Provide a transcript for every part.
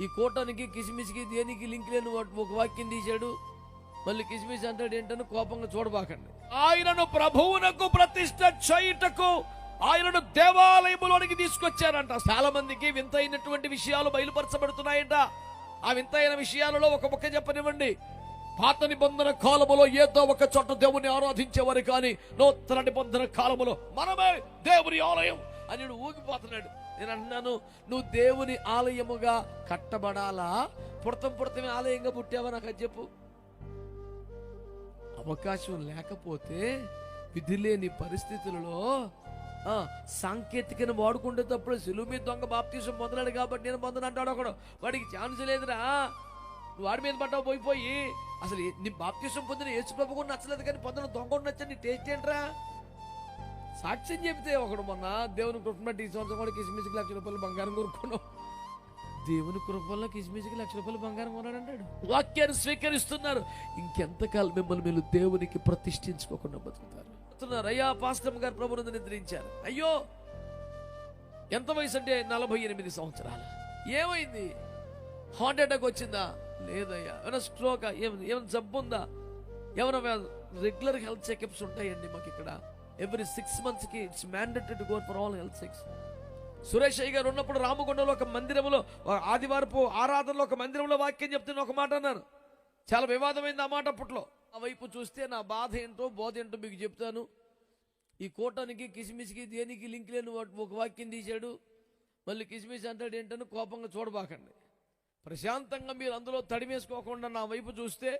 ఈ కూటానికి కిసిమిసికి దేనికి లింక్ లేని ఒక వాక్యం తీశాడు. మళ్ళీ కిసిమిసి అంటాడు ఏంటని కోపంగా చూడబాకండి. ఆయనను ప్రభువునకు ప్రతిష్ట చేయుటకు ఆయనను దేవాలయములోనికి తీసుకొచ్చారంట. చాలా మందికి వింతైనటువంటి విషయాలు బయలుపరచబడుతున్నాయంట. ఆ వింతైన విషయాలలో ఒక ముక్క చెప్పనివ్వండి. పాత నిబంధన కాలములో ఏదో ఒక చోట దేవుని ఆరాధించేవారు కానీ నూతన నిబంధన కాలములో మనమే దేవుని ఆలయం అని ఊగిపోతున్నాడు. నేను అన్నాను నువ్వు దేవుని ఆలయముగా కట్టబడాలా? పుడతం పుడతమే ఆలయంగా పుట్టావా నాకు అది చెప్పు. అవకాశం లేకపోతే విధి లేని పరిస్థితులలో సాంకేతికను వాడుకుంటే తప్పుడు సులువు మీద దొంగ బాప్తీసం పొందలేడు కాబట్టి నేను పొందను అంటాడు ఒకడు. వాడికి ఛాన్స్ లేదురా. నువ్వు వాడి మీద పడ్డావు పోయిపోయి అసలు నీ బాప్తీసం పొందిన యేసు కూడా నచ్చలేదు కానీ పొందడం దొంగ నచ్చని టేస్ట్ ఏంట్రా? సాక్ష్యం చెప్తే ఒకడు మొన్న దేవుని కృప ఈ సంవత్సరం కూడా కిసిమిసికి లక్ష రూపాయలు బంగారం కొనుక్కున్నావు దేవుని కృపల్లో కిసిమిసికి లక్ష రూపాయలు బంగారం కొన్నాడంటాడు. వాక్యాన్ని స్వీకరిస్తున్నారు. ఇంకెంతకాలం మిమ్మల్ని మీరు దేవునికి ప్రతిష్ఠించుకోకుండా బతుకుతారు. అయ్యా పాస్టమ్ గారు ప్రభునందు నిద్రించారు. అయ్యో ఎంత వయసు అంటే నలభై ఎనిమిది సంవత్సరాలు. ఏమైంది? హార్ట్ అటాక్ వచ్చిందా? లేదయ్యా. ఏమైనా స్ట్రోకా? ఏమైనా ఏమైనా జబ్బు ఉందా? ఏమైనా రెగ్యులర్ హెల్త్ చెకప్స్ ఉంటాయండి మాకు ఇక్కడ ఎవ్రీ సిక్స్ మంత్స్కి it's mandated to go for all health six Suresh అయ్య గారు ఉన్నప్పుడు రామగుండంలో ఒక మందిరంలో ఆదివారపు ఆరాధనలో ఒక మందిరంలో వాక్యం చెప్తున్న ఒక మాట అన్నారు. చాలా వివాదమైంది ఆ మాట అప్పట్లో. ఆ వైపు చూస్తే నా బాధ ఏంటో బోధ ఏంటో మీకు చెప్తాను. ఈ కోటానికి కిసిమిసికి దేనికి లింక్ లేని ఒక వాక్యం తీశాడు. మళ్ళీ కిసిమిసి అంటాడు ఏంటని కోపంగా చూడబాకండి. ప్రశాంతంగా మీరు అందులో తడిమేసుకోకుండా నా వైపు చూస్తే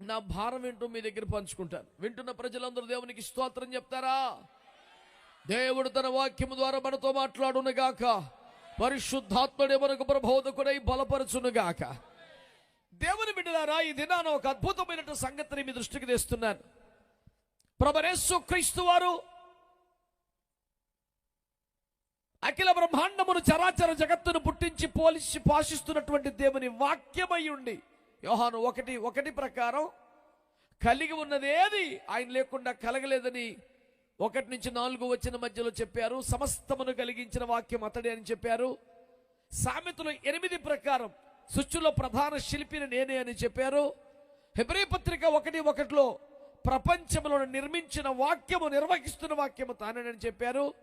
నా భారం ఏంటో మీ దగ్గర పంచుకుంటాను. వింటున్న ప్రజలందరూ దేవునికి స్తోత్రం చెప్తారా? దేవుడు తన వాక్యము ద్వారా మనతో మాట్లాడునుగాక. పరిశుద్ధాత్ముడే మనకు ప్రబోధకుడై బలపరచునుగాక. దేవుని బిడ్డలారా ఈ దినాన ఒక అద్భుతమైన సంగతిని మీ దృష్టికి తెస్తున్నాను. ప్రభరేసు క్రీస్తు వారు అఖిల బ్రహ్మాండమును చరాచర జగత్తును పుట్టించి పోలిసి పోషిస్తున్నటువంటి దేవుని వాక్యమై ఉండి యోహాను ఒకటి ఒకటి ప్రకారం కలిగి ఉన్నదేది ఆయన లేకుండా కలగలేదని ఒకటి నుంచి నాలుగు వచ్చిన మధ్యలో చెప్పారు. సమస్తమును కలిగించిన వాక్యం అతడే అని చెప్పారు. సామెతలు ఎనిమిది ప్రకారం సుచ్చులో ప్రధాన శిల్పిని నేనే అని చెప్పారు. హెబ్రీ పత్రిక ఒకటి ఒకటిలో ప్రపంచంలో నిర్మించిన వాక్యము నిర్వహిస్తున్న వాక్యము తానేనని చెప్పారు.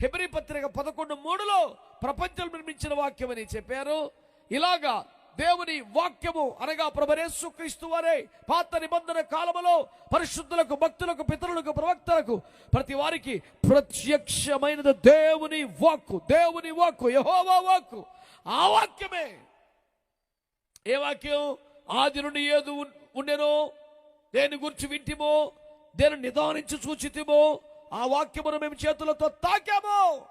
హెబ్రీ పత్రిక పదకొండు మూడులో ప్రపంచం నిర్మించిన వాక్యం అని చెప్పారు. ఇలాగా దేవుని వాక్యము అనగా ప్రభరేసు క్రీస్తు వారే పాత నిబంధన కాలములో పరిశుద్ధులకు భక్తులకు పితరులకు ప్రవక్తలకు ప్రతి వారికి ప్రత్యక్షమైనది దేవుని వాక్కు దేవుని వాక్కు యహోవా వాక్కు. ఆ వాక్యమే. ఏ వాక్యం? ఆది నుండి ఏది ఉండెనో దేని గురించి వింటిమో? దేని నిదానించి సూచితిమో? ఆ వాక్యమును మేము చేతులతో తాకామో.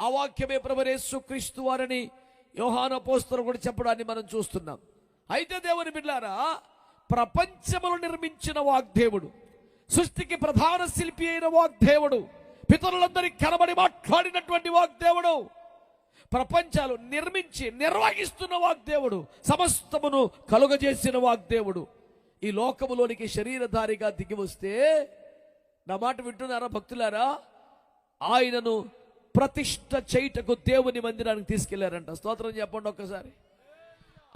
ఆ వాక్యమే ప్రభరేసు క్రీస్తు వారని యోహాన పోస్తులు కూడా చెప్పడాన్ని మనం చూస్తున్నాం. అయితే దేవుని బిడ్డారా ప్రపంచములు నిర్మించిన వాగ్దేవుడు సృష్టికి ప్రధాన శిల్పి అయిన వాగ్దేవుడు పితరులందరికీ కనబడి మాట్లాడినటువంటి వాగ్దేవుడు ప్రపంచాలు నిర్మించి నిర్వహిస్తున్న వాగ్దేవుడు సమస్తమును కలుగజేసిన వాగ్దేవుడు. ఈ లోకములోనికి శరీరధారిగా దిగి వస్తే నా మాట వింటున్నారా భక్తులారా? ఆయనను ప్రతిష్ట చేయుటకు దేవుని మందిరానికి తీసుకెళ్ళారంట. స్తోత్రం చెప్పండి ఒక్కసారి.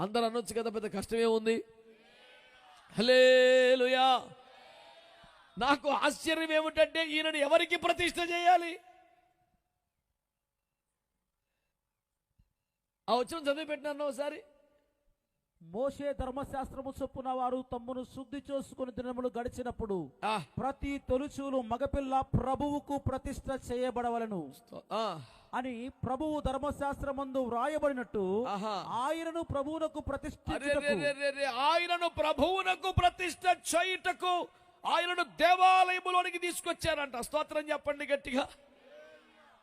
అందరూ అనొచ్చు కదా పెద్ద కష్టమే ఉంది. హలేలుయా నాకు ఆశ్చర్యం ఏమిటంటే ఈయనను ఎవరికి ప్రతిష్ట చేయాలి? ఆ వచ్చిన చదివి పెట్టినాను ఒకసారి. మోషే ధర్మశాస్త్రము చొప్పున వారు తమ్మును శుద్ధి చేసుకుని దినములు గడిచినప్పుడు ప్రతి తొలుచూలు మగపిల్ల ప్రభువుకు ప్రతిష్ట చేయబడవలను. అని ప్రభువు ధర్మశాస్త్రమందు వ్రాయబడినట్టు. ఆయనను ప్రభువునకు రే, ఆయనను ప్రభువునకు ప్రతిష్ట చేయుటకు ఆయనను దేవాలయములోనికి తీసుకొచ్చారంట. స్తోత్రం చెప్పండి గట్టిగా.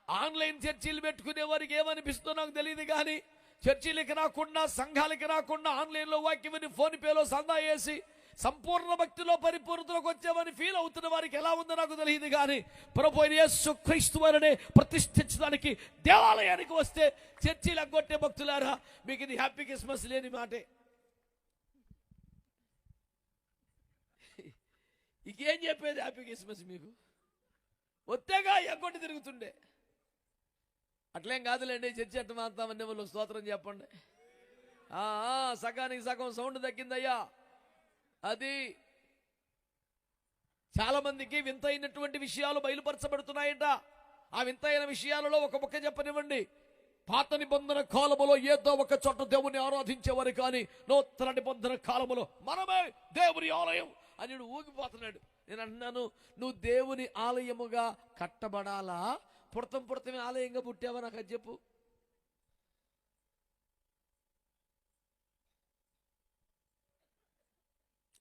ఆన్లైన్ చర్చీలు పెట్టుకునే వారికి ఏమనిపిస్తుందో నాకు తెలియదు కానీ చర్చిలకి రాకుండా సంఘాలకి రాకుండా ఆన్లైన్లో వాక్యమని ఫోన్ పేలో సందా వేసి సంపూర్ణ భక్తిలో పరిపూర్ణతలోకి వచ్చామని ఫీల్ అవుతున్న వారికి ఎలా ఉందో నాకు తెలియదు కానీ ప్రభు యేసు క్రీస్తు వారిని ప్రతిష్ఠించడానికి దేవాలయానికి వస్తే చర్చిలు అగ్గొట్టే భక్తులారా మీకు ఇది హ్యాపీ క్రిస్మస్ లేని మాటే. ఇంకేం చెప్పేది హ్యాపీ క్రిస్మస్ మీకు? ఒత్తేగా ఎగ్గొట్టి తిరుగుతుండే. అట్లేం కాదులేండి చర్చి అట్టు మాత్రం వాళ్ళు? స్తోత్రం చెప్పండి. ఆ, ఆ, సగానికి సగం సౌండ్ దక్కిందయ్యా అది చాలా మందికి వింతైనటువంటి విషయాలు బయలుపరచబడుతున్నాయంట. ఆ వింతైన విషయాలలో ఒక ముక్క చెప్పనివ్వండి. పాత నిబంధన కాలములో ఏదో ఒక చోట దేవుని ఆరాధించేవారు కానీ నూతన నిబంధన కాలములో మనమే దేవుని ఆలయం అని ఊగిపోతున్నాడు. నేను అన్నాను నువ్వు దేవుని ఆలయముగా కట్టబడాలా? పుడతం పుడతమే ఆలయంగా పుట్టావా నాకు అది చెప్పు.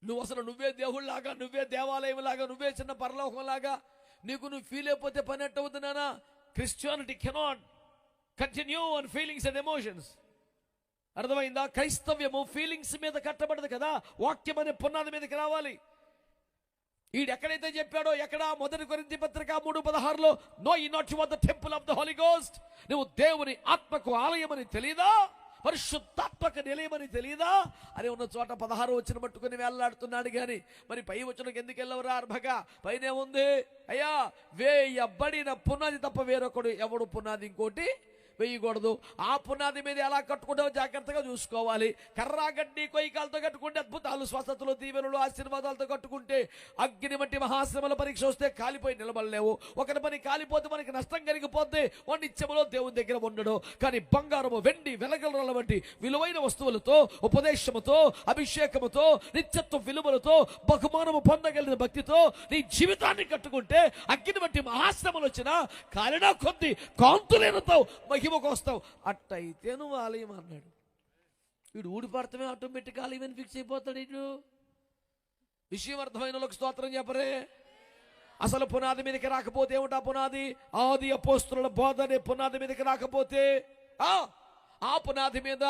నువ్వు అసలు నువ్వే దేవుళ్ళలాగా నువ్వే దేవాలయం లాగా నువ్వే చిన్న పరలోకంలాగా నీకు నువ్వు ఫీల్ అయిపోతే పని నానా? Christianity cannot continue on feelings and emotions అర్థమైందా? క్రైస్తవ్యము ఫీలింగ్స్ మీద కట్టబడదు కదా? వాక్యం అనే పునాది మీదకి రావాలి. ఈడు ఎక్కడైతే చెప్పాడో ఎక్కడ? మొదటి కొరింథీ పత్రిక మూడు పదహారులో know ye not your the temple of the holy ghost. నువ్వు దేవుని ఆత్మకు ఆలయమని తెలియదా పరిశుద్ధాత్మక నిలయమని తెలియదా అని ఉన్న చోట పదహారు వచ్చిన పట్టుకుని వేలాడుతున్నాడు గాని మరి పై వచ్చినకి ఎందుకు వెళ్ళవరా అర్భగా? పైనే ఉంది. అయ్యా వేయబడిన పునాది తప్ప వేరొకడు ఎవడు పునాది ఇంకోటి వేయకూడదు. ఆ పునాది మీద ఎలా కట్టుకుంటావో జాగ్రత్తగా చూసుకోవాలి. కర్రా గడ్డి కొయ్యకాలతో కట్టుకుంటే అద్భుతాలు స్వస్థతలు దీవెనలు ఆశీర్వాదాలతో కట్టుకుంటే అగ్ని వంటి మహాశ్రమల పరీక్ష వస్తే కాలిపోయి నిలబడలేవు. ఒకరి పని కాలిపోతే మనకి నష్టం కలిగిపోతే వాడి నిత్యములో దేవుని దగ్గర ఉండడు. కానీ బంగారము వెండి వెలగల వంటి విలువైన వస్తువులతో ఉపదేశముతో అభిషేకముతో నిత్యత్వ విలువలతో బహుమానము పొందగలిగిన భక్తితో నీ జీవితాన్ని కట్టుకుంటే అగ్ని వంటి మహాశ్రమలు వచ్చినా కాలినా కొద్ది కాంతులేనతావు మహిమకు వస్తావు. అట్టయితే నువ్వు ఆలయం అన్నాడు. వీడు ఊడిపడతామే ఆటోమేటిక్ ఆలయం ఫిక్స్ అయిపోతాడు ఇటు. విషయం అర్థమైన వాళ్ళకి స్తోత్రం చెప్పరే. అసలు పునాది మీదకి రాకపోతే ఏమిటా పునాది? ఆది అపోస్తుల బోధ అనే పునాది మీదకి రాకపోతే. ఆ ఆ పునాది మీద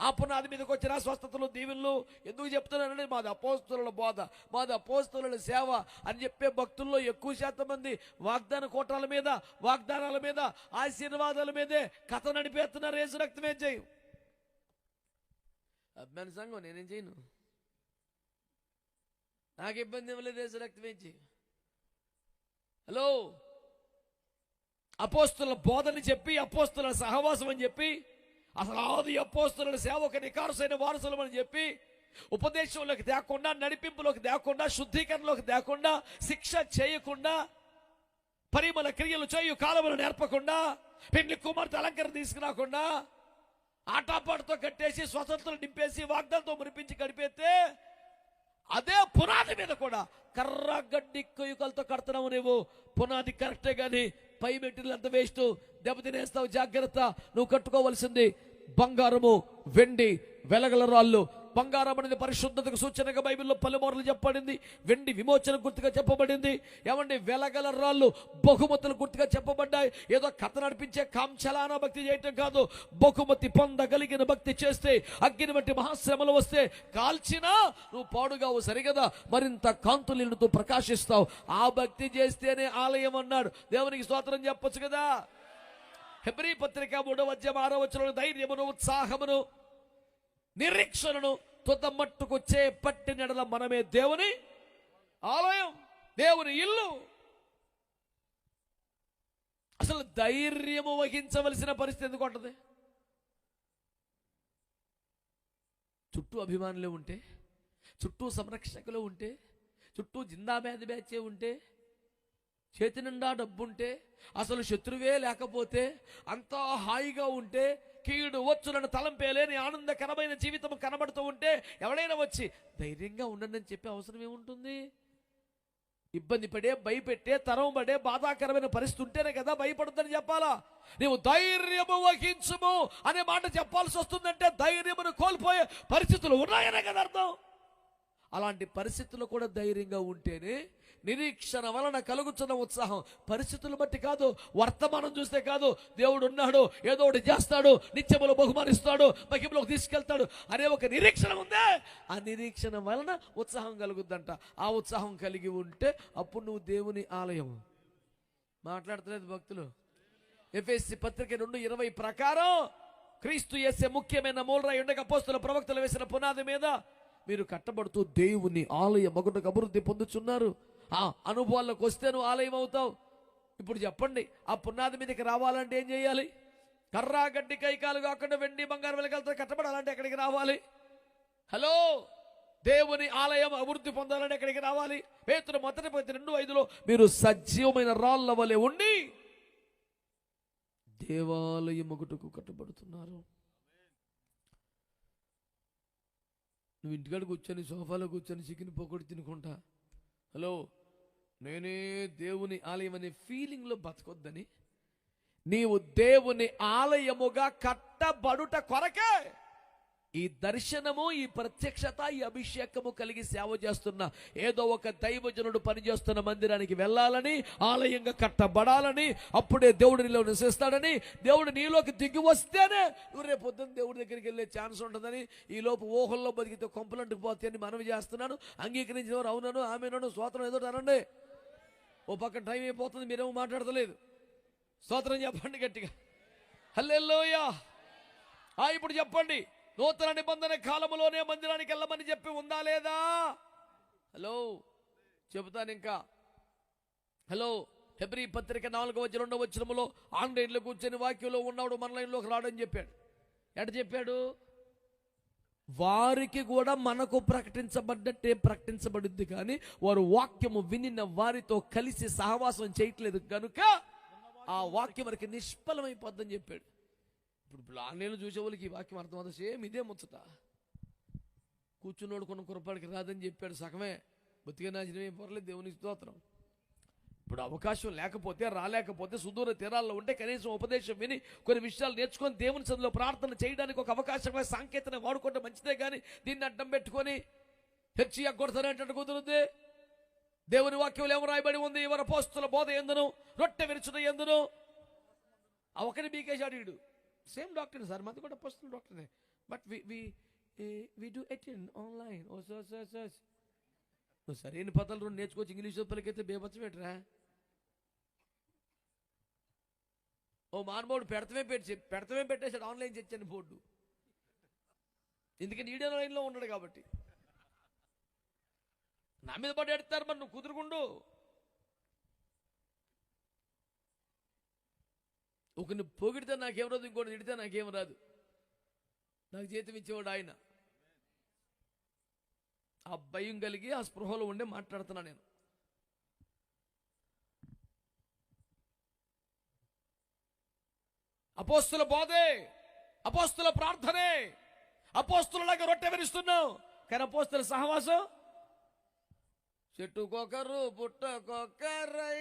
ఆ పునాది మీదకి వచ్చిన స్వస్థతలు దీవెనలు ఎందుకు చెప్తున్నానంటే మాది అపోస్తుల బోధ మాది అపోస్తుల సేవ అని చెప్పే భక్తుల్లో ఎక్కువ శాతం మంది వాగ్దాన కోటాల మీద వాగ్దానాల మీద ఆశీర్వాదాల మీదే కథ నడిపేస్తున్నారు రేసు రక్తమే చేయు? అభిమాన సంఘం నేనేం చేయను? నాకు ఇబ్బంది ఇవ్వలేదు లేదు రక్తమే చేయు? హలో? అపోస్తుల బోధని చెప్పి అపోస్తుల సహవాసం అని చెప్పి అసలు ఆది అపోస్తుల సేవకు నికారుసైన వారసులు అని చెప్పి ఉపదేశంలోకి తేకుండా నడిపింపులోకి తేకుండా శుద్ధీకరణలోకి తేకుండా శిక్ష చేయకుండా పరిమళ క్రియలు చేయు కాలములు నేర్పకుండా పెళ్ళి కుమార్తె అలంకరణ తీసుకురాకుండా ఆటాపాటుతో కట్టేసి స్వతంత్రం నింపేసి వాగ్దాలతో మురిపించి గడిపేస్తే అదే పునాది మీద కూడా కర్ర గడ్డి కొయ్యకలతో కడుతున్నావు నువ్వు పునాది కరెక్టే కానీ పై మెటీరియల్ అంత వేస్ట్? దెబ్బతినేస్తావు జాగ్రత్త. నువ్వు కట్టుకోవలసింది బంగారము వెండి వెలగల రాళ్ళు. బంగారం అనేది పరిశుద్ధతకు సూచనగా బైబిల్లో పలుమార్లు చెప్పబడింది. వెండి విమోచన గుర్తుగా చెప్పబడింది. ఏమండి వెలగల రాళ్ళు బహుమతులు గుర్తుగా చెప్పబడ్డాయి. ఏదో కథ నడిపించే కాంచలానా భక్తి చేయటం కాదు. బహుమతి పొందగలిగిన భక్తి చేస్తే అగ్ని వంటి మహాశ్రమలు వస్తే కాల్చినా నువ్వు పాడుగావు సరిగదా. మరింత కాంతులినుతో ప్రకాశిస్తావు. ఆ భక్తి చేస్తేనే ఆలయం అన్నాడు. దేవునికి స్తోత్రం చెప్పొచ్చు కదా. హెబ్రి పత్రిక మూడవ అధ్యయం ఆరో వచ్చిన ధైర్యమును ఉత్సాహమును నిరీక్షణను తుద మట్టుకు చేపట్టి నెడల మనమే దేవుని ఆలయం దేవుని ఇల్లు. అసలు ధైర్యము వహించవలసిన పరిస్థితి ఎందుకు ఉంటుంది? చుట్టూ అభిమానులు ఉంటే చుట్టూ సంరక్షకులు ఉంటే చుట్టూ జిందాబాద్ బ్యాచే ఉంటే చేతి నిండా డబ్బుంటే అసలు శత్రువే లేకపోతే అంతా హాయిగా ఉంటే కీడు వచ్చులను తలంపేలేని ఆనందకరమైన జీవితం కనబడుతూ ఉంటే ఎవడైనా వచ్చి ధైర్యంగా ఉండండి అని చెప్పే అవసరం ఏముంటుంది? ఇబ్బంది పడే భయపెట్టే తరం పడే బాధాకరమైన పరిస్థితి ఉంటేనే కదా భయపడుతుందని చెప్పాలా? నీవు ధైర్యము వహించుము అనే మాట చెప్పాల్సి వస్తుందంటే ధైర్యమును కోల్పోయే పరిస్థితులు ఉన్నాయనే కదా అర్థం. అలాంటి పరిస్థితులు కూడా ధైర్యంగా ఉంటేనే నిరీక్షణ వలన కలుగుతున్న ఉత్సాహం. పరిస్థితులు బట్టి కాదు వర్తమానం చూస్తే కాదు దేవుడు ఉన్నాడు ఏదో ఒకటి చేస్తాడు నిత్యములు బహుమానిస్తాడు మహిమలోకి తీసుకెళ్తాడు. అనే ఒక నిరీక్షణ ఉందే. ఆ నిరీక్షణ వలన ఉత్సాహం కలుగుద్దంట. ఆ ఉత్సాహం కలిగి ఉంటే అప్పుడు నువ్వు దేవుని ఆలయం. మాట్లాడతలేదు భక్తులు? ఎఫ్ఎస్సి పత్రిక రెండు ఇరవై ప్రకారం క్రీస్తు చేసే ముఖ్యమైన మూలరాయి ఉండగా పోస్తుల ప్రవక్తలు వేసిన పునాది మీద మీరు కట్టబడుతూ దేవుని ఆలయ మగుటకు అభివృద్ధి పొందుచున్నారు. ఆ అనుభవాల్లోకి వస్తే నువ్వు ఆలయం అవుతావు. ఇప్పుడు చెప్పండి ఆ పునాది మీదకి రావాలంటే ఏం చేయాలి? కర్రా గడ్డి కైకాలు కాకుండా వెండి బంగారం వెలకలతో కట్టబడాలంటే ఎక్కడికి రావాలి? హలో దేవుని ఆలయం అభివృద్ధి పొందాలంటే ఎక్కడికి రావాలి? పేతులు మొదటి పది రెండు ఐదులో మీరు సజీవమైన రాళ్ళ వలె ఉండి దేవాలయం ఒకటకు కట్టబడుతున్నారు. నువ్వు ఇంటికాడ కూర్చొని సోఫాలో కూర్చొని చికెన్ పొగడు తినుకుంటా. హలో నేనే దేవుని ఆలయం అనే ఫీలింగ్లో బతకొద్దని నీవు దేవుని ఆలయముగా కట్టబడుట కొరకే. ఈ దర్శనము ఈ ప్రత్యక్షత ఈ అభిషేకము కలిగి సేవ చేస్తున్న ఏదో ఒక దైవజనుడు పనిచేస్తున్న మందిరానికి వెళ్ళాలని ఆలయంగా కట్టబడాలని అప్పుడే దేవుడు నీలో నివసిస్తాడని దేవుడు నీలోకి దిగి వస్తేనే నువ్వు రేపు పొద్దున్న దేవుడి దగ్గరికి వెళ్ళే ఛాన్స్ ఉంటుందని ఈ లోపు ఊహల్లో బతికితే కొంపలంటుకు పోతే అని మనవి చేస్తున్నాను అంగీకరించిన వారు అవునను ఆమెను స్వాతంత్రం ఏదో అనండి. ఓ పక్క టైం అయిపోతుంది మీరేమో మాట్లాడతలేదు. స్తోత్రం చెప్పండి గట్టిగా. హల్లెల్లోయా ఇప్పుడు చెప్పండి. నూతన నిబంధన కాలములోనే మందిరానికి వెళ్ళమని చెప్పి ఉందా లేదా? హలో చెబుతాను ఇంకా. హలో ఫిబ్రి పత్రిక నాలుగవ రెండవ వచ్చినములో ఆన్లైన్లో కూర్చొని వాక్యంలో ఉన్నాడు మన లైన్లోకి రాడని చెప్పాడు. ఎట చెప్పాడు? వారికి కూడా మనకు ప్రకటించబడ్డట్టే ప్రకటించబడుద్ది కానీ వారు వాక్యము వినిన వారితో కలిసి సహవాసం చేయట్లేదు కనుక ఆ వాక్యం మనకి నిష్ఫలమైపోద్దని చెప్పాడు. ఇప్పుడు ఇప్పుడు ఆన్లైన్లో చూసే వాళ్ళకి ఈ వాక్యం అర్థమవుతుంది. సేమ్ ఇదే ముచ్చట. కూర్చున్నోడు కొన్ని కురపాడికి రాదని చెప్పాడు సగమే. బతికే నాశనమే పర్లేదు దేవుని స్తోత్రం. ఇప్పుడు అవకాశం లేకపోతే రాలేకపోతే సుదూర తీరాల్లో ఉంటే కనీసం ఉపదేశం విని కొన్ని విషయాలు నేర్చుకొని దేవుని చదువులో ప్రార్థన చేయడానికి ఒక అవకాశంగా సాంకేతిక వాడుకుంటే మంచిదే కానీ దీన్ని అడ్డం పెట్టుకొని హెచ్చి కొడతానంటే కుదురుద్ది? దేవుని వాక్యంలో ఏమో రాయబడి ఉంది ఎవరి పోస్తుల బోధ ఎందును? రొట్టె విరుచుట ఎందును? ఆ బీకేశాడు వీడు. సేమ్ డాక్టర్ సార్ మాది కూడా personal డాక్టర్నే but we we we do attend online oh sir sir sir నువ్వు సరైన పదాలు రెండు నేర్చుకోవచ్చు? ఇంగ్లీష్ పలికైతే బేబచ్చం పెట్టరా ఓ మానవుడు పెడతమే పెట్టి పెడతమే పెట్టేశాడు ఆన్లైన్ చర్చని బోర్డు. ఎందుకని ఈడియో లైన్లో ఉన్నాడు కాబట్టి. నా మీద పడి ఎడతారు మరి నువ్వు కుదురుకుండు. ఒకరిని పొగిడితే నాకేం రాదు ఇంకోటి తిడితే నాకేం రాదు. నాకు జీతం ఇచ్చేవాడు ఆయన. ఆ భయం కలిగి ఆ స్పృహలో ఉండే మాట్లాడుతున్నా నేను. అపోస్తుల బోధే అపోస్తుల ప్రార్థనే అపోస్తులలాగా రొట్టె విరుస్తున్నావు కానీ అపోస్తుల సహవాసం? చెట్టుకొకరు పుట్టకొకరై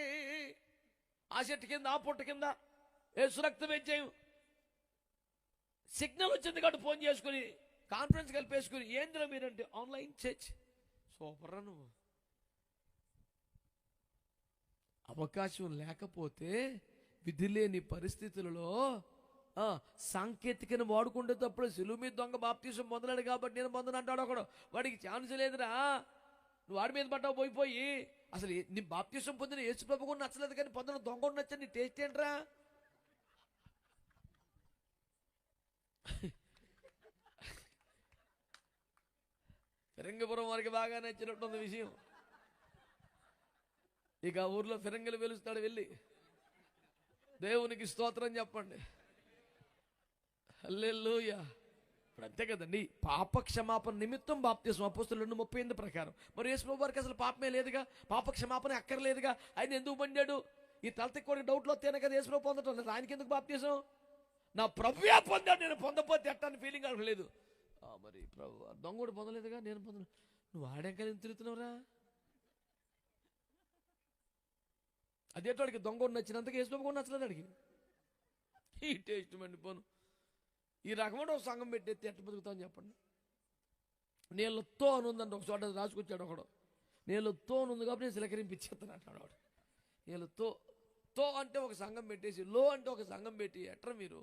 ఆ చెట్టు కింద ఆ పుట్ట కింద. ఏసు రక్తం వేయించాం సిగ్నల్ వచ్చింది కాబట్టి ఫోన్ చేసుకుని కాన్ఫరెన్స్ కలిపేసుకుని ఏంద్రా మీరంటే ఆన్లైన్ చర్చ్. సూపర్ నువ్వు. అవకాశం లేకపోతే విధి లేని పరిస్థితులలో ఆ, సాంకేతికను వాడుకుంటే తప్పుడు సిలువు మీద దొంగ బాప్తీసం పొందలేడు కాబట్టి నేను పొందను అంటాడు ఒకడు. వాడికి ఛాన్స్ లేదురా. నువ్వు వాడి మీద పడ్డావు పోయిపోయి అసలు నీ బాప్తీసం పొందిన యేసుప్రభు కూడా నచ్చలేదు కానీ పొందిన దొంగ నచ్చని టేస్ట్ ఏంట్రా? ఫిరంగిపురం వారికి బాగా నచ్చినట్టుంది విషయం. ఇక ఆ ఊర్లో ఫిరంగిలు వెలుస్తాడు వెళ్ళి. దేవునికి స్తోత్రం చెప్పండి. అల్లెల్లుయా ఇప్పుడు అంతే కదండి పాప క్షమాపణ నిమిత్తం బాప్తీసం అపోస్తులు రెండు ముప్పై ఎనిమిది ప్రకారం. మరి యేసు వారికి అసలు పాపమే లేదుగా? పాప క్షమాపణ అక్కర్లేదుగా? ఆయన ఎందుకు పండాడు ఈ తలతిక్కోడికి డౌట్లు వస్తేనే కదా యేసు పొందటం లేదు ఆయనకి ఎందుకు బాప్తిసం? నా ప్రభువే పొందాడు నేను పొందపోతే ఎట్టని ఫీలింగ్ అనుకోలేదు మరి ప్రభు దొంగ కూడా పొందలేదుగా నేను పొందను. నువ్వు ఆడాక కానీ తిరుగుతున్నావురా? అదేటోడికి దొంగ కూడా నచ్చినంతగా యేసు కూడా నచ్చలేదు అడిగి ఈ టేస్ట్ మండిపోను ఈ రకమైన ఒక సంఘం పెట్టేస్తే ఎట్ట బతుకుతామని చెప్పండి. నీళ్ళతో అని ఉందంటే ఒక చోట రాసుకొచ్చాడు ఒకడు. నీళ్ళతో అని ఉంది కాబట్టి నేను సిలకరింపించేస్తాను అంటాడు వాడు. నీళ్ళతో తో అంటే ఒక సంఘం పెట్టేసి లో అంటే ఒక సంఘం పెట్టి ఎట్రా మీరు?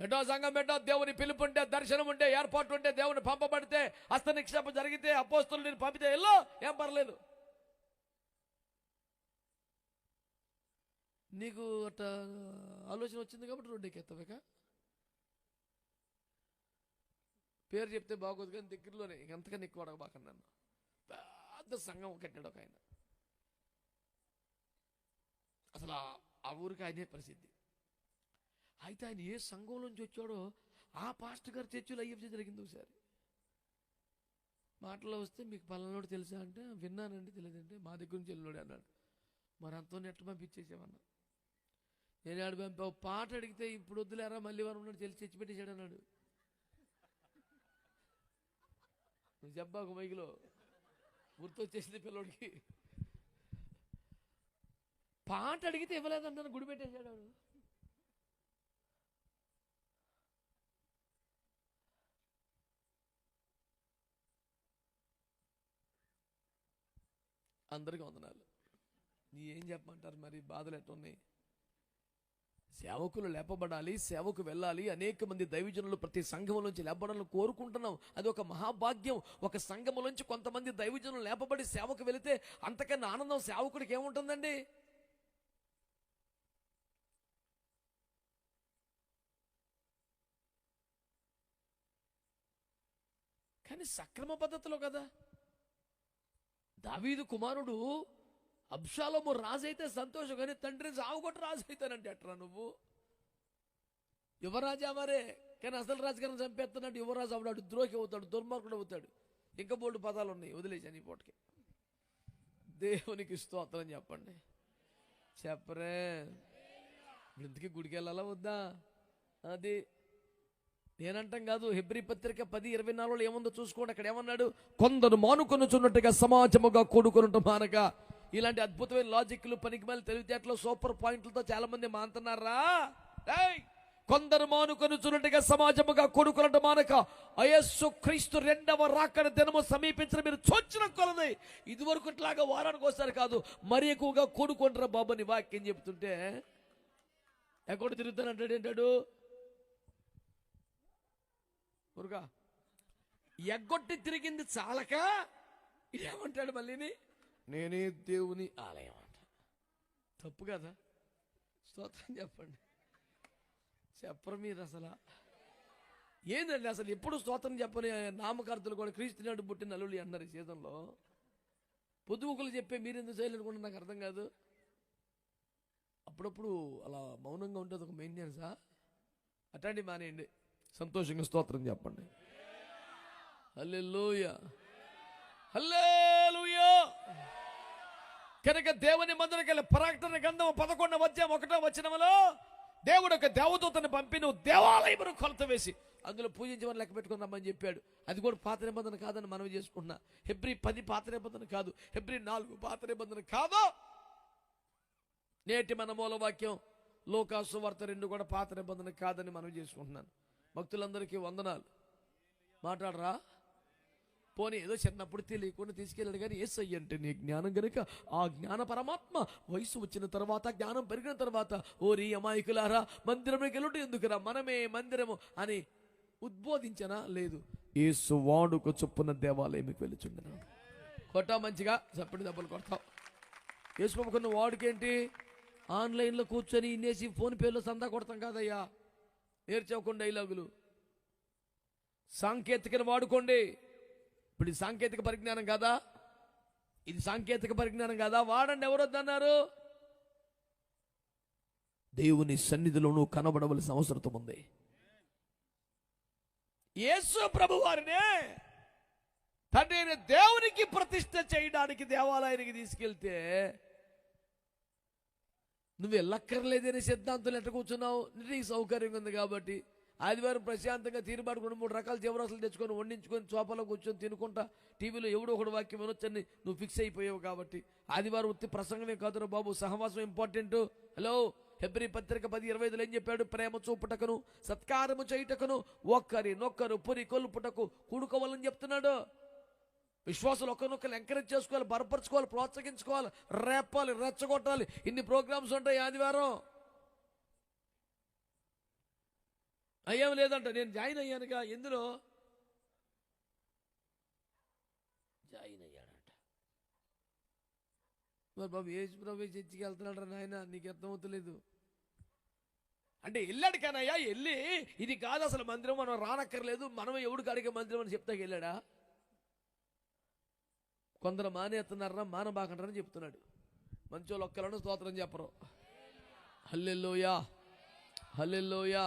ఎటో సంఘం పెట్టో దేవుని పిలుపు ఉంటే దర్శనం ఉంటే ఏర్పాటు ఉంటే దేవుని పంపబడితే హస్త నిక్షేపం జరిగితే అపోస్తులు నేను పంపితే ఎల్లో ఏం పర్లేదు. నీకు అట్ట ఆలోచన వచ్చింది కాబట్టి రోడ్డుకి ఎత్తవేక పేరు చెప్తే బాగోదు కానీ దగ్గరలోనే ఎంతగా ఎక్కువ అడగబాకండి నన్ను. పెద్ద సంఘం కట్టాడు ఒక ఆయన. అసలు ఆ- ఆ ఊరికి ఆయనే ప్రసిద్ధి. అయితే ఆయన ఏ సంఘం నుంచి వచ్చాడో ఆ పాస్టర్ గారు చర్చిలో అయ్యప్ప జరిగింది ఒకసారి. మాటలో వస్తే మీకు పలానోడు తెలుసా అంటే విన్నానండి తెలియదంటే మా దగ్గర నుంచి వెళ్ళినోడు అన్నాడు. మరి అంతా నెట్ పంపించేసామన్నా? నేను ఆడు పంపావు పాట అడిగితే ఇప్పుడు వద్దులేరా మళ్ళీ వారు ఉన్నాడు తెలిసి చచ్చి పెట్టేశాడు అన్నాడు. నువ్వు చెప్పాకు మైకిలో. గుర్తొచ్చేసింది పిల్లోడికి. పాట అడిగితే ఇవ్వలేదంటాను గుడి పెట్టేశాడు అందరికీ వందనాలు. నీ ఏం చెప్పమంటారు మరి? బాధలు ఎట్టున్నాయి సేవకులు లేపబడాలి సేవకు వెళ్ళాలి. అనేక మంది దైవజనులు ప్రతి సంఘం నుంచి లేపబడాలని కోరుకుంటున్నాం. అది ఒక మహాభాగ్యం. ఒక సంఘము నుంచి కొంతమంది దైవజనులు లేపబడి సేవకు వెళితే అంతకన్నా ఆనందం సేవకుడికి ఏముంటుందండి? కానీ సక్రమ పద్ధతిలో కదా? దావీదు కుమారుడు అబ్షాలోము రాజైతే సంతోషం కానీ తండ్రిని సాగుకొట్టి రాజు అవుతానంటే అట్రా నువ్వు? యువరాజా మరే కానీ అసలు రాజుగారిని చంపేస్తున్నాడు యువరాజు అవుతాడు ద్రోహి అవుతాడు దుర్మార్గుడు అవుతాడు. ఇంకా బోల్డు పదాలు ఉన్నాయి వదిలేసాను ఈ పూటకి. దేవునికి స్తోత్రం చెప్పండి. చెప్పరే. ఇప్పుడు ఇంతకీ గుడికి వెళ్ళాలా వద్దా? అది నేనంటాం కాదు హెబ్రి పత్రిక పది ఇరవై నాలుగులో ఏముందో చూసుకోండి. అక్కడ ఏమన్నాడు? కొందరు మానుకొనుచున్నట్టుగా సమాజముగా కూడుకున్నట్టు మానక. ఇలాంటి అద్భుతమైన లాజిక్లు పనికిమాలి తెలివితేటలు సూపర్ పాయింట్లతో చాలా మంది మానుతున్నారా ఏయ్! కొందరు మానుకొనుచున్నట్టుగా సమాజముగా కూడుకున్నట్టు మానక. అయస్సు క్రీస్తు రెండవ రాకడ దినము సమీపించిన మీరు చొచ్చిన కొలది. ఇదివరకు ఇట్లాగా వారానికి ఒకసారి కాదు మరి ఎక్కువగా కూడుకుంటారా బాబు అని వాక్యం చెప్తుంటే ఎక్కడ తిరుగుతానంటాడు ఏంటాడు? మురుగా ఎగ్గొట్టి తిరిగింది చాలక? ఏమంటాడు మళ్ళీని? నేనే దేవుని ఆలయం అంట. తప్పు కదా? స్తోత్రం చెప్పండి. చెప్పరు మీరు అసలు. ఏందండి అసలు ఎప్పుడు స్తోత్రం చెప్పని నామకర్తలు కూడా క్రీస్తు నాడు పుట్టిన నలులు అన్నారు ఈ సీజన్లో? పొద్దుగుకులు చెప్పే మీరు ఎందుకు చేయలేనుకుంటే నాకు అర్థం కాదు. అప్పుడప్పుడు అలా మౌనంగా ఉంటుంది ఒక మెయింటెనెన్సా? అట్లాంటి మానేయండి. సంతోషంగా స్తోత్రం చెప్పండి. హల్లెలూయ. హల్లెలూయ. కనుక దేవుని మందిరకెళ్ళి ప్రకటన గంధం పదకొండవ అధ్యాయం ఒకటో వచ్చినములో దేవుడు ఒక దేవదూతను పంపి నువ్వు దేవాలయమును కొలత వేసి అందులో పూజించమని లెక్క పెట్టుకుందామని చెప్పాడు. అది కూడా పాత నిబంధన కాదని మనం చేసుకుంటున్నా. హెబ్రి పది పాత నిబంధన కాదు. హెబ్రి నాలుగు పాత నిబంధన కాదు. నేటి మన మూలవాక్యం లోకాసు వార్త రెండు కూడా పాత నిబంధన కాదని మనం చేసుకుంటున్నాను. భక్తులందరికీ వందనాలు. మాట్లాడరా? పోనీ ఏదో చిన్నప్పుడు తెలియకుండా తీసుకెళ్ళాడు కానీ ఏస్ అంటే నీ జ్ఞానం గనుక ఆ జ్ఞాన పరమాత్మ వయసు వచ్చిన తర్వాత జ్ఞానం పెరిగిన తర్వాత ఓరి అమాయకులారా మందిరంలోకి వెళ్ళుట ఎందుకురా? మనమే మందిరము అని ఉద్బోధించనా? లేదు. ఏసు వాడుక చొప్పున దేవాలయంకి వెళ్ళిచుండను. కొట్టా మంచిగా చప్పటి దెబ్బలు కొడతావు. యేసుకున్న వాడుకేంటి ఆన్లైన్లో కూర్చొని ఇన్నేసి ఫోన్పేలో సందా కొడతాం కాదయ్యా. నేర్చుకోండి డైలాగులు. సాంకేతికను వాడుకోండి. ఇప్పుడు ఇది సాంకేతిక పరిజ్ఞానం కాదా? ఇది సాంకేతిక పరిజ్ఞానం కాదా? వాడండి ఎవరొద్దన్నారు దేవుని సన్నిధిలోనూ కనబడవలసిన అవసరం ఉంది. యేసు ప్రభు వారినే తండ్రి దేవునికి ప్రతిష్ట చేయడానికి దేవాలయానికి తీసుకెళ్తే నువ్వు వెళ్ళక్కర్లేదనే సిద్ధాంతం ఎట్ట కూర్చున్నావు? నీకు సౌకర్యం ఉంది కాబట్టి ఆదివారం ప్రశాంతంగా తీరుబాటుకుని మూడు రకాల జీవరాశులు తెచ్చుకొని వండించుకొని చోపలో కూర్చొని తినుకుంటా టీవీలో ఎవడో ఒకటి వాక్యం వినొచ్చని నువ్వు ఫిక్స్ అయిపోయావు కాబట్టి ఆదివారం ఉత్తి ప్రసంగమే కాదురా బాబు సహవాసం ఇంపార్టెంట్ హలో హెబ్రి పత్రిక పది ఇరవై ఐదులో ఏం చెప్పాడు? ప్రేమ చూపుటకును సత్కారము చేయుటకును ఒక్కరి నొక్కరు పురి కొలుపుటకు కూడుకోవాలని చెప్తున్నాడు. విశ్వాసాలు ఒకరినొకరు ఎంకరేజ్ చేసుకోవాలి బలపరచుకోవాలి ప్రోత్సహించుకోవాలి రేపాలి రెచ్చగొట్టాలి. ఇన్ని ప్రోగ్రామ్స్ ఉంటాయి ఆదివారం. అయ్యాం లేదంట నేను జాయిన్ అయ్యానుగా. ఎందులో? జాయిన్ అయ్యాడంట. మరి బాబు ఏసు ప్రభు చర్చికి వెళ్తున్నాడు నాయన నీకు అర్థమవుతలేదు. అంటే వెళ్ళాడు కానయ్యా వెళ్ళి ఇది కాదు అసలు మందిరం మనం రానక్కర్లేదు మనం ఎవడు కాడికే మందిరం అని చెప్తాకి వెళ్ళాడా? కొందరు మానేస్తున్నారా మానబాకంటారని చెప్తున్నాడు. మంచోళ్ళు ఒక్కలను స్తోత్రం చెప్పరు. హల్లెల్లోయా హల్లెల్లోయా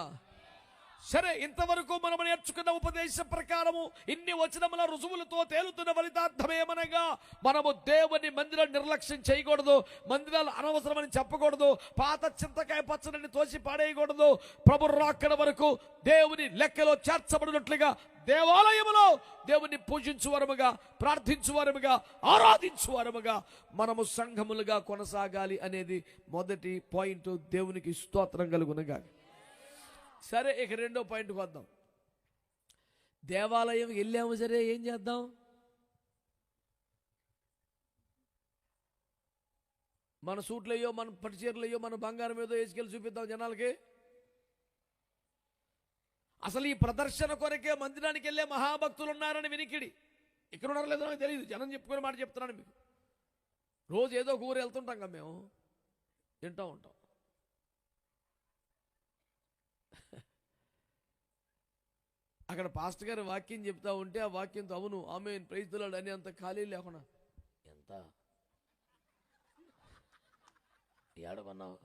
సరే ఇంతవరకు మనం నేర్చుకున్న ఉపదేశ ప్రకారము ఇన్ని వచనముల రుజువులతో తేలుతున్న ఫలితార్థమేమనగా మనము దేవుని మందిరం నిర్లక్ష్యం చేయకూడదు మందిరాలు అనవసరమని చెప్పకూడదు పాత చింతకాయ పచ్చడిని తోసి పాడేయకూడదు ప్రభు రాక్కడ వరకు దేవుని లెక్కలో చేర్చబడినట్లుగా దేవాలయములో దేవుని పూజించువరముగా ప్రార్థించువరముగా ఆరాధించువరముగా మనము సంఘములుగా కొనసాగాలి అనేది మొదటి పాయింట్. దేవునికి స్తోత్రం కలుగునగా సరే ఇక రెండో పాయింట్కి వద్దాం. దేవాలయం వెళ్ళాము సరే ఏం చేద్దాం? మన సూట్లయ్యో మన పట్టు చీరలయ్యో మన బంగారం ఏదో వేసుకెళ్ళి చూపిద్దాం జనాలకి. అసలు ఈ ప్రదర్శన కొరకే మందిరానికి వెళ్ళే మహాభక్తులు ఉన్నారని వినికిడి. ఇక్కడ ఉన్నారో లేదో నాకు తెలియదు జనం చెప్పుకునే మాట చెప్తున్నాను మీకు. రోజు ఏదో ఒక ఊరు వెళ్తుంటాం కదా మేము. తింటూ ఉంటాం. అక్కడ పాస్టర్ గారు వాక్యం చెప్తా ఉంటే ఆ వాక్యంతో అవును ఆమె ప్రైజ్లాడు అని అంత ఖాళీ లేకుండా. ఎంత? ఏడవన్నావు?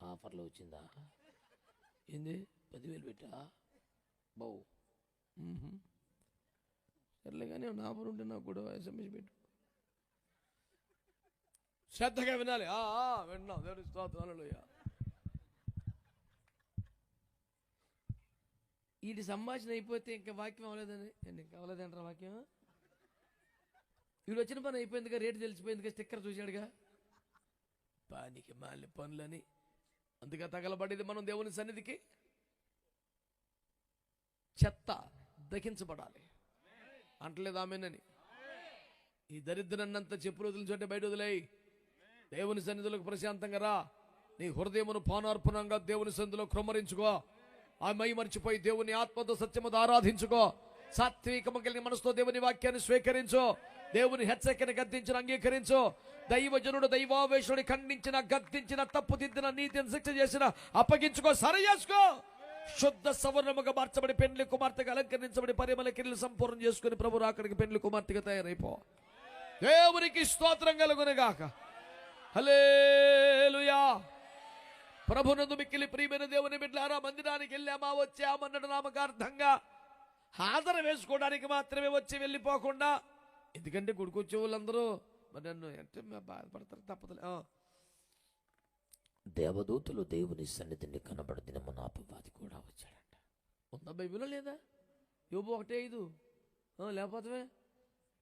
ఆఫర్లో వచ్చిందా? ఏంది? పదివేలు పెట్టా? బావు. సర్లే కానీ నా ఆఫర్ ఉంటే నాకు కూడా ఎస్ఎంఎస్ పెట్టు. శ్రద్ధగా వినాలి. ఆ, విన్నాం. దేవుడి స్తోత్రాలు హల్లెలూయా. వీడి సంభాషణ అయిపోతే ఇంకా వాక్యం అవ్వలేదని ఇంకా అవ్వలేదంటారా వాక్యం? వీడు వచ్చిన పని అయిపోయిందిగా రేటు తెలిసిపోయిందిగా స్టిక్కర్ చూశాడుగా. పానికి మాలి పనులని అందుకే తగలబడేది మనం దేవుని సన్నిధికి. చెత్త దహించబడాలి. అంటలేదు ఆమెనని. ఈ దరిద్రన్నంత చెప్పులు వదిలించంటే బయట వదిలేయి. దేవుని సన్నిధిలోకి ప్రశాంతంగా రా. నీ హృదయమును పానార్పణంగా దేవుని సన్నిధిలో క్రమరించుకో. ఆ మై మర్చిపోయి దేవుని ఆత్మతో సత్యముతో ఆరాధించుకో. సాత్వికము కలిగిన మనసుతో దేవుని వాక్యాన్ని స్వీకరించు. దేవుని హెచ్చరికను గద్దించిన అంగీకరించు. దైవజనుడు దైవావేశుడు ఖండించిన గద్దించిన తప్పుదిద్దిన నీతిని శిక్ష చేసిన అప్పగించుకో సరి చేసుకో. శుద్ధ సవర్ణముగా మార్చబడి పెండ్లి కుమార్తెగా అలంకరించబడి పరిమళ కిరీలు సంపూర్ణం చేసుకుని ప్రభు అక్కడికి పెండ్లి కుమార్తెగా తయారైపో. దేవునికి స్తోత్రం కలుగునిగాక. హలేలుయా ప్రభునందు మిక్కిలి ప్రియమైన దేవుని బిడ్డారా మందిరానికి వెళ్ళామా వచ్చామన్నడు నామకార్థంగా హాజరు వేసుకోవడానికి మాత్రమే వచ్చి వెళ్ళిపోకుండా ఎందుకంటే గుడికొచ్చే వాళ్ళందరూ మరి నన్ను అంటే బాధపడతారు తప్పదులే. దేవదూతలు దేవుని సన్నిధిని కనబడిన మునాపవాది కూడా వచ్చాడంట. ఉందా బైబిల్లో లేదా? యోబు ఒకటే ఐదు. లేకపోతే?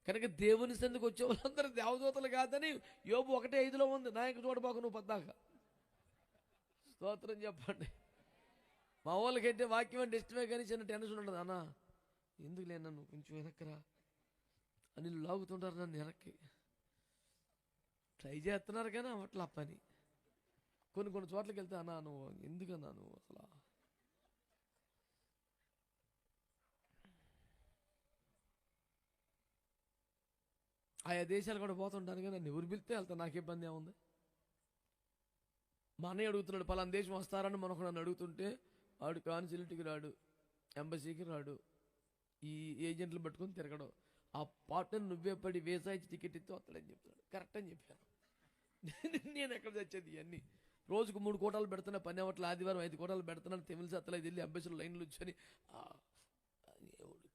కనుక దేవుని సన్నిధికి వచ్చే వాళ్ళందరూ దేవదూతలు కాదని యోబు ఒకటే ఐదులో ఉంది. నాయకు చూడబాకు నువ్వు పద్దాక స్తోత్రం చెప్పండి. మా వాళ్ళకైతే వాక్యం అంటే ఇష్టమే కానీ చిన్న టెన్షన్ ఉండదు. అన్న ఎందుకు నన్ను కొంచెం వెనక్కరా. అని లాగుతుంటారు నన్ను వెనక్కి. ట్రై చేస్తున్నారు కానీ అట్లా ఆ పని. కొన్ని కొన్ని చోట్లకి వెళ్తే అన్నా నువ్వు ఎందుకన్నా నువ్వు అసలు? ఆయా దేశాలు కూడా పోతుంటాను కానీ నన్ను ఎవరు పిలిస్తే వెళ్తాను నాకు ఇబ్బంది ఏముంది? మా అన్నయ్య అడుగుతున్నాడు పలానా దేశం వస్తారని మనకు నన్ను అడుగుతుంటే వాడు కాన్సులేట్కి రాడు ఎంబసీకి రాడు ఈ ఏజెంట్లు పట్టుకొని తిరగడం. ఆ పార్ట్నర్ నువ్వే పడి వేసా టికెట్ ఇస్తే వస్తాడని చెప్తాడు కరెక్ట్ అని చెప్పాను నేను ఎక్కడ తెచ్చేది ఇవన్నీ? రోజుకు మూడు కోటాలు పెడుతున్నా పని అవ్వట్లే ఆదివారం ఐదు కోటాలు పెడుతున్నాను తెలిసి అత్తలేదు వెళ్ళి అంబేసిన లైన్లు వచ్చని దేవుడి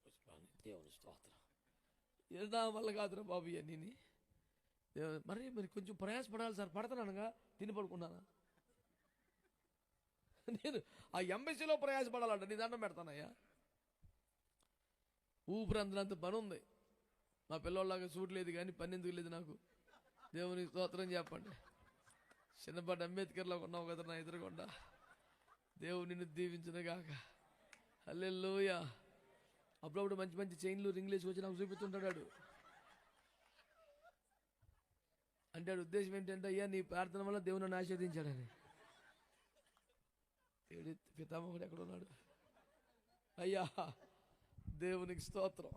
దేవుని స్తోత్రం. ఏదా వల్ల కాదురా బాబు ఇవన్నీ మరి మరి కొంచెం ప్రయాసపడాలి సార్ పడతానగా తిని పడుకున్నానా నేను ఆ ఎంబసీలో ప్రయాసపడాలంట నీ దండం పెడతానయ్యా. ఊపిరి అంత పని ఉంది. మా పిల్లోళ్ళగా సూట్ లేదు కానీ పని ఎందుకు లేదు నాకు? దేవుని స్తోత్రం చెప్పండి. చిన్నపాటి అంబేద్కర్లో ఉన్నావు కదా నా ఎదురుకుండా దేవుడు నిన్ను దీవించిన గాక. లోయ అప్పుడప్పుడు మంచి మంచి చైన్లు రింగ్లేసి వచ్చి నాకు చూపిస్తుంటాడు అంటే ఉద్దేశం ఏంటంటే అయ్యా నీ ప్రార్థన వల్ల దేవుడు నన్ను ఆశీర్వదించాడని. ఏడి పితామహుడు ఎక్కడ ఉన్నాడు? అయ్యా దేవునికి స్తోత్రం.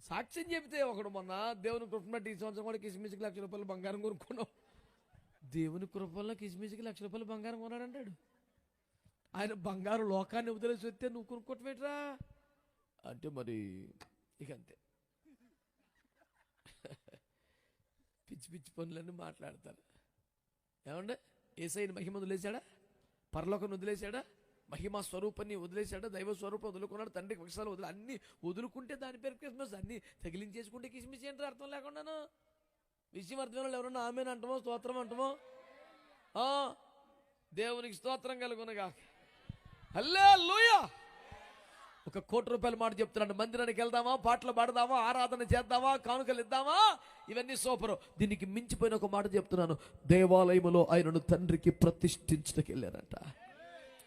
సాక్ష్యం చెబితే ఒకడు మొన్న దేవుని కృష్ణ ఈ సంవత్సరం కూడా కిస్మిస్కి లక్ష రూపాయలు బంగారం కొనుక్కున్నాం. దేవుని కృపల్లో కిస్మిస్కి లక్ష రూపాయలు బంగారం కొన్నాడంటాడు. ఆయన బంగారు లోకాన్ని వదిలేసి వస్తే నువ్వు కొనుక్కోవటమేట్రా అంటే మరి ఇక అంతే. పిచ్చి పిచ్చి పనులన్నీ మాట్లాడతారు. ఏమంటే ఏసైని మహిమ వదిలేశాడా? పరలోకం వదిలేశాడా? మహిమ స్వరూపాన్ని వదిలేశాడా? దైవ స్వరూపం వదులుకున్నాడు? తండ్రికి వృక్షాలు వదిలే అన్ని వదులుకుంటే దాని పేరు క్రిస్మస్ అన్ని తగిలించేసుకుంటే కిస్మిస్ ఏంటో అర్థం లేకుండాను? విషయం అర్థమైన వాళ్ళు ఎవరన్నా ఆమెను అంటమో స్తోత్రం అంటమో? దేవునికి స్తోత్రం కలుగునగా హల్లే ఒక కోటి రూపాయల మాట చెప్తున్నాడు. మందిరానికి వెళ్దామా? పాటలు పాడదామా? ఆరాధన చేద్దామా? కానుకలు ఇద్దామా? ఇవన్నీ సూపరు. దీనికి మించిపోయిన ఒక మాట చెప్తున్నాను. దేవాలయములో ఆయనను తండ్రికి ప్రతిష్ఠించడానికి వెళ్ళారంట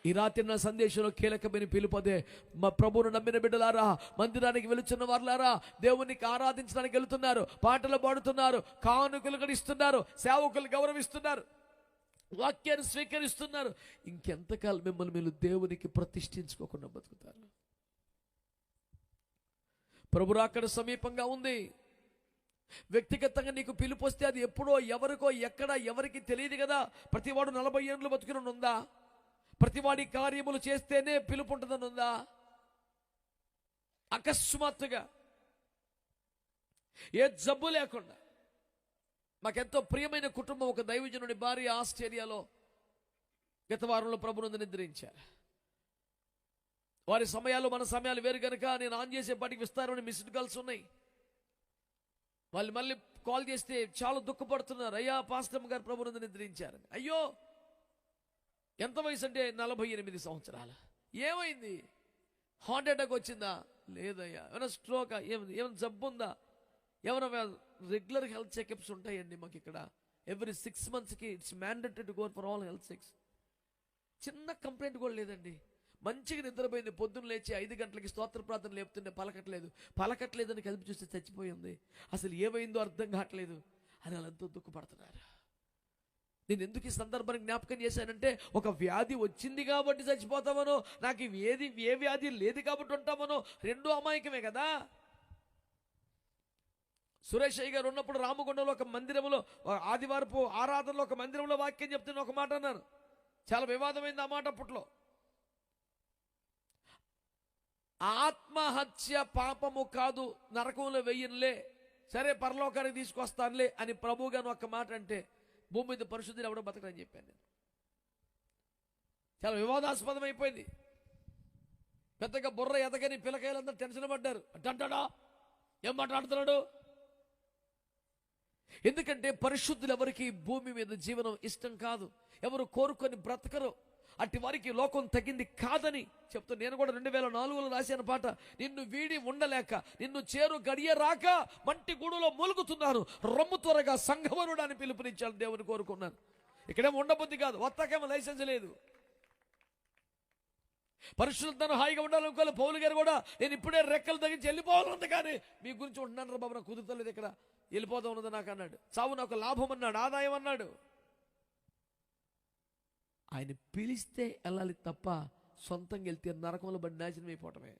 ఈ రాత్రి నా సందేశంలో కీలకమైన పిలుపదే మా ప్రభువును నమ్మిన బిడ్డలారా మందిరానికి వెళుతున్న వారులారా దేవునికి ఆరాధించడానికి వెళుతున్నారు పాటలు పాడుతున్నారు కానుకలు గడిస్తున్నారు సేవకులు గౌరవిస్తున్నారు వాక్యాన్ని స్వీకరిస్తున్నారు. ఇంకెంతకాలం మిమ్మల్ని మీరు దేవునికి ప్రతిష్ఠించుకోకుండా బతుకుతారు? ప్రభురాక్కడ సమీపంగా ఉంది. వ్యక్తిగతంగా నీకు పిలుపు వస్తే అది ఎప్పుడో ఎవరికో ఎక్కడ ఎవరికి తెలియదు కదా? ప్రతివాడు నలభై ఏళ్ళు బతుకుని ఉందా? ప్రతివాడి కార్యములు చేస్తేనే పిలుపు ఉంటుందని ఉందా అకస్మాత్తుగా. ఏ జబ్బు లేకుండా. మాకెంతో ప్రియమైన కుటుంబం ఒక దైవజనుడి భార్య ఆస్ట్రేలియాలో గత వారంలో ప్రభునందు నిద్రించారు. వారి సమయాలు మన సమయాలు వేరు కనుక నేను ఆన్ చేసేపాటికి విస్తారమైన మిస్డ్ కాల్స్ ఉన్నాయి. వాళ్ళు మళ్ళీ కాల్ చేస్తే చాలా దుఃఖపడుతున్నారు. అయ్యా పాస్టమ్ గారు ప్రభునందు నిద్రించారు అయ్యో ఎంత వయసు అంటే నలభై ఎనిమిది సంవత్సరాలు. ఏమైంది? హార్ట్ అటాక్ వచ్చిందా? లేదయ్యా. ఏమైనా స్ట్రోక్? ఏమైంది ఏమైనా జబ్బు ఉందా ఏమైనా రెగ్యులర్ హెల్త్ చెకప్స్ ఉంటాయండి మాకు ఇక్కడ ఎవ్రీ సిక్స్ మంత్స్కి it's mandatory to go for all health checks. చిన్న కంప్లైంట్ కూడా లేదండి. మంచిగా నిద్రపోయింది. పొద్దున్న లేచి ఐదు గంటలకి స్తోత్ర ప్రార్థన లేపుతుండే పలకట్లేదు. పలకట్లేదని కలిపి చూస్తే చచ్చిపోయింది. అసలు ఏమైందో అర్థం కావట్లేదు. అని వాళ్ళంతా దుఃఖపడుతున్నారు. నేను ఎందుకు ఈ సందర్భాన్ని జ్ఞాపకం చేశానంటే ఒక వ్యాధి వచ్చింది కాబట్టి చచ్చిపోతామనో నాకు ఏది ఏ వ్యాధి లేదు కాబట్టి ఉంటామనో రెండో అమాయకమే కదా? సురేష్ అయ్య గారు ఉన్నప్పుడు రామగుండంలో ఒక మందిరంలో ఆదివారపు ఆరాధనలో ఒక మందిరంలో వాక్యం చెప్తున్న ఒక మాట అన్నారు చాలా వివాదమైంది ఆ మాట అప్పట్లో. ఆత్మహత్య పాపము కాదు నరకంలో వెయ్యనులే. సరే పరలోకానికి తీసుకొస్తానులే అని ప్రభు గారు ఒక మాట అంటే భూమి మీద పరిశుద్ధులు ఎవడో బతకడని చెప్పాను నేను. చాలా వివాదాస్పదం అయిపోయింది. పెద్దగా బుర్ర ఎదగని పిల్లకాయలందరూ టెన్షన్ పడ్డారు. అంటాడా ఏం మాట్లాడుతున్నాడు? ఎందుకంటే పరిశుద్ధులు ఎవరికి భూమి మీద జీవనం ఇష్టం కాదు. ఎవరు కోరుకొని బ్రతకరు. అట్టి వారికి లోకం తగ్గింది కాదని చెప్తూ నేను కూడా రెండు వేల నాలుగులో రాశాను పాట. నిన్ను వీడి ఉండలేక నిన్ను చేరు గడియ రాక మంటి గూడులో మూలుగుతున్నాను. రొమ్ము త్వరగా సంఘవరుడు అని పిలుపునిచ్చాను దేవుని కోరుకున్నాను. ఇక్కడేమో ఉండబుద్ధి కాదు వత్తకేమో లైసెన్స్ లేదు. పరిశుద్ధను హాయిగా ఉండాలనుకోవాలి పౌలు గారు కూడా నేను ఇప్పుడే రెక్కలు తగ్గించి వెళ్ళిపోవాలంది కానీ మీ గురించి ఉంటున్నాను రా బాబు నాకు కుదురుతలేదు ఇక్కడ. వెళ్ళిపోతా ఉన్నది నాకు అన్నాడు. చావు నాకు లాభం అన్నాడు ఆదాయం అన్నాడు. ఆయన పిలిస్తే వెళ్ళాలి తప్ప సొంతంగా వెళ్తే నరకంలో బడి నాశనం అయిపోవటమే.